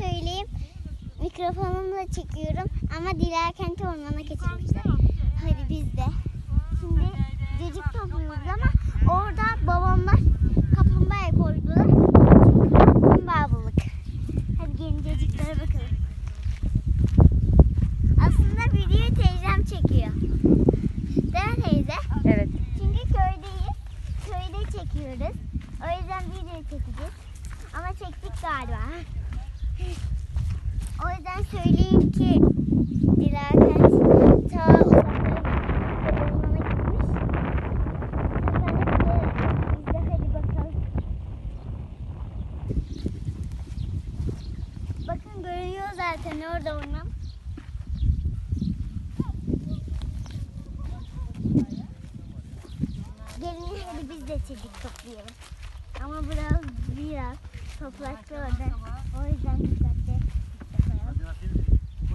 söyleyeyim. Mikrofonumla çekiyorum ama Dilerkent'i ormana kaçırmışlar. Hadi biz de. Şimdi cacık topluyoruz ama orada babamlar kaplumbağaya koydular. Çünkü kaplumbağa balık. Hadi gelin cacıklara bakalım. Aslında videoyu teyzem çekiyor. Değil mi teyze? Evet. Çünkü köydeyiz. Köyde çekiyoruz. O yüzden video çekeceğiz. Ama çektik galiba. O yüzden söyleyeyim ki Dilakat ta. Bakın görünüyor zaten orada orman. Gelin hadi biz de çelik toplayalım. Ama biraz biraz topraklı orada. O yüzden dikkatli.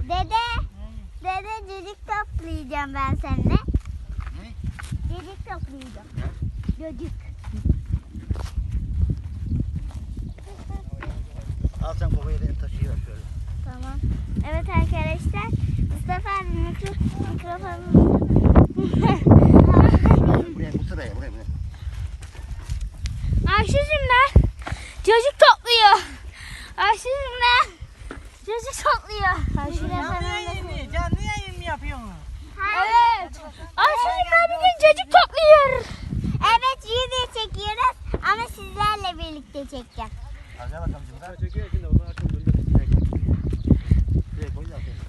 Dede, dede cecik toplayacağım ben seninle. Cecik toplayacağım. Cacık. Al sen kovayı beni taşıyor şöyle. Tamam. Evet arkadaşlar. Mustafa abi mikro, mikrofonu. Buraya bu sıraya buraya buraya. Ayşe'cim de çocuk topluyor. De çocuk topluyor. Canlı yayın mı? Canlı yayın mı yapıyorsun? Evet. De bir gün çocuk topluyor. Evet video çekiyoruz ama sizlerle birlikte da.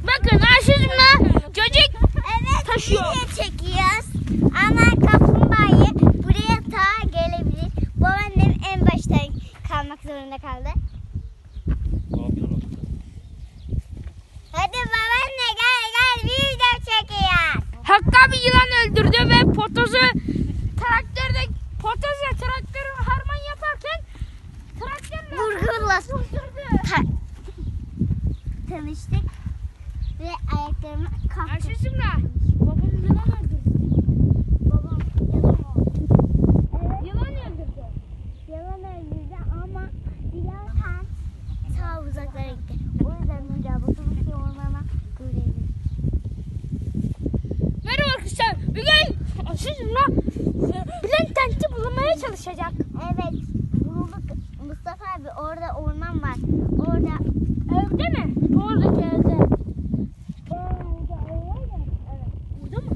Bakın de çocuk Evet Taşıyor. video çekiyoruz ama kaplumbağayı Hakkı abi yılan öldürdü ve potozu traktörde potozla traktörü harman yaparken traktörle Vurgurla tanıştık ve ayaklarımı kaptım. De babam yılan öldürdü. Babam yalan oldu. Evet. Yılan öldürdü. Yalan öldürdü ama Dilakan ta uzaklara gitti. O yüzden önce bakalım ki ormana görelim. Merhaba arkadaşlar. Bugün Ayşe'cim de Bülent tenti bulmaya çalışacak. Evet bulduk. Mustafa abi orada orman var. Orada Evde mi? Oradaki evde. Evet. Burada mı?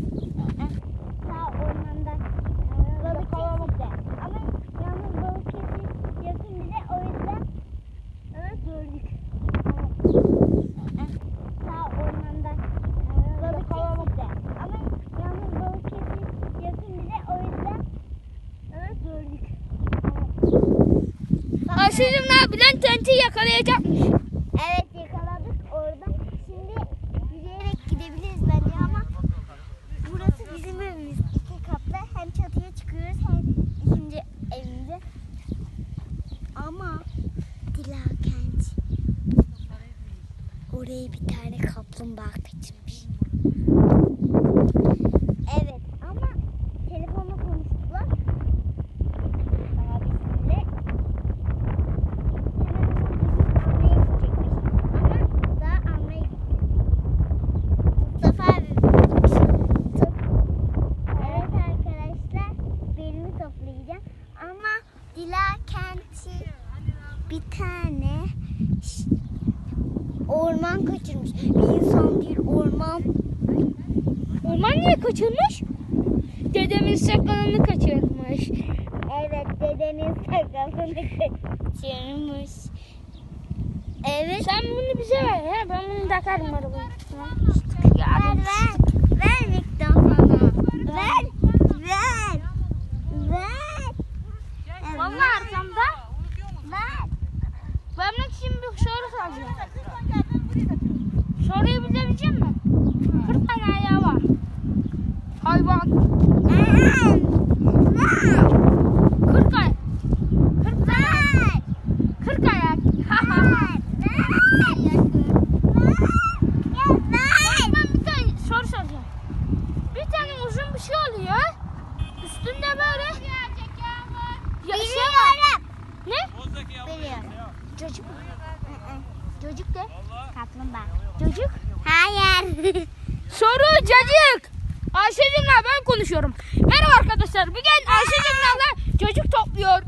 Ta ormanda balık kesildi. Ama yalnız balık kesil yakın bir de o yüzden evet, gördük. Evet. Ta ormanda balık kesildi. Ama yalnız balık kesil yakın bir de o yüzden evet, gördük. De Bülent tenti yakalayacakmış. Evet yakaladık orada. Şimdi yürüyerek gidebiliriz bence ama burası bizim evimiz. İki katlı. Hem çatıya çıkıyoruz hem ikinci evimize. Ama Dilakent oraya bir tane kaplumbağa kaçırmış. Evet ama telefonla konuştular. Abisiyle Mustafa abi. Evet arkadaşlar belimi toplayacağım. Ama Dilakent'i bir tane ş- orman kaçırmış. Bir insan değil orman. Orman niye kaçırmış? Dedemin sakalını kaçırmış. Evet dedenin sakalını kaçırmış. Evet. Sen bunu bize ver ya. Ben bunu takarım arabaya. Ya Ver ver. Ver mikrofonu. Ver. Ver. Ya şey var. Biliyorum. Ne? Biliyorum. Çocuk. Çocuk de. Kaplumbağa. Çocuk? Hayır. Soru cacık. Ayşe'cimle ben konuşuyorum. Merhaba arkadaşlar. Bugün Ayşe'cimle çocuk topluyor.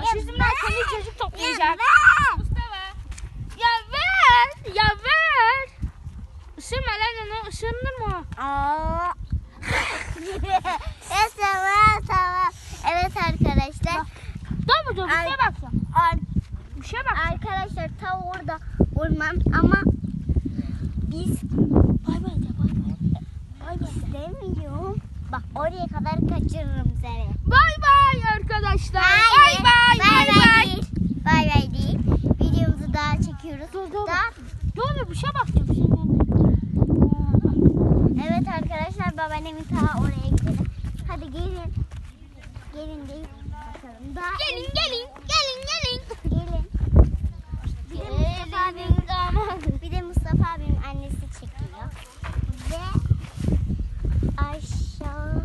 Ayşe'cimle kendi çocuk toplayacak. Mustafa. Ya ver. Ya ver. Isırma lan onu. Isırılır mı? Aa. evet tamam tamam. Evet arkadaşlar. Dur bir şeye bakacağım. Bir şeye bak. arkadaşlar ta orada orman ama biz bay bay de bay bay. Bay bay istemiyorum. Bak oraya kadar kaçırırım seni. Bay arkadaşlar. Bay bay. Bay bay. değil. Bay bay değil. Videomuzu daha çekiyoruz. Dur, dur. Daha, Dur dur bir şeye bakacağım. Bir şey evet arkadaşlar babaannemin ta oraya gidelim. Hadi gelin. Gelin deyip bakalım. Daha Gelin gelin. Gelin gelin. Gelin. Bir de Mustafa abinin Bir de Mustafa abinin annesi çekiyor. Ve aşağı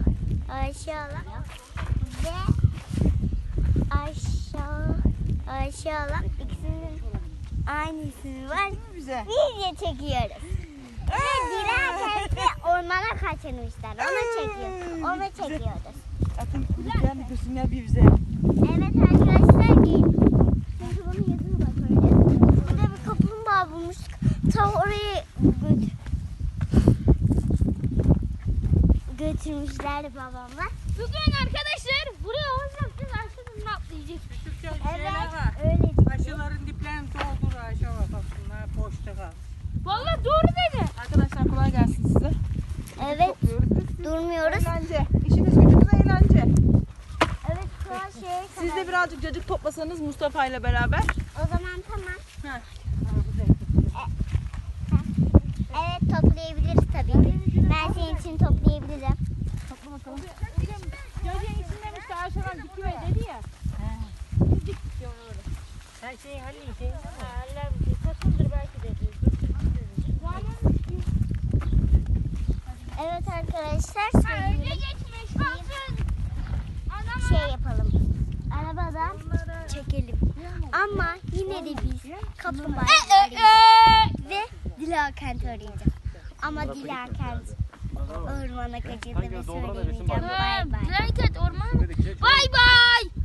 aşağıla ve aşağı aşağıla ikisinin aynı ismi var. Bize. Video çekiyoruz. Ve de ormana kaçırmışlar. Onu çekiyoruz. Onu çekiyoruz. Atın bir görsünler bir bize. Evet arkadaşlar gelin. Çünkü bunun yazını bak öyle. Burada bir kaplumbağa bulmuştuk. Ta oraya götür. Götürmüşlerdi babamla. Bugün arkadaşlar buraya olacak biz Ayşe'nin atlayacak. Küçük şeyler Evet var. öyle dedi. Aşıların diplerini doldur Ayşe bak aslında boşta kal. Vallahi doğru dedi. Arkadaşlar kolay gelsin size. Evet Topluyoruz biz. durmuyoruz. Eğlence. İşiniz gücünüz eğlence. Evet şu an şeye Siz kadar. de birazcık cacık toplasanız Mustafa ile beraber. O zaman tamam. Ha. Evet toplayabiliriz tabii. Ben senin için toplayabilirim. Çocuğun içindemiş de Ayşe'den dikiver dedi ya. Her şeyi halledeceğiz. Takıldır belki dedi. Evet arkadaşlar Öyle Arabadan çekelim. Ama yine de biz kaplumbağa ve Dilakent arayacağız. Ama Dilakent ormana kaçırdı ve söylemeyeceğim. Bay bay. Blanket orman. Söyledikçe Bay bay.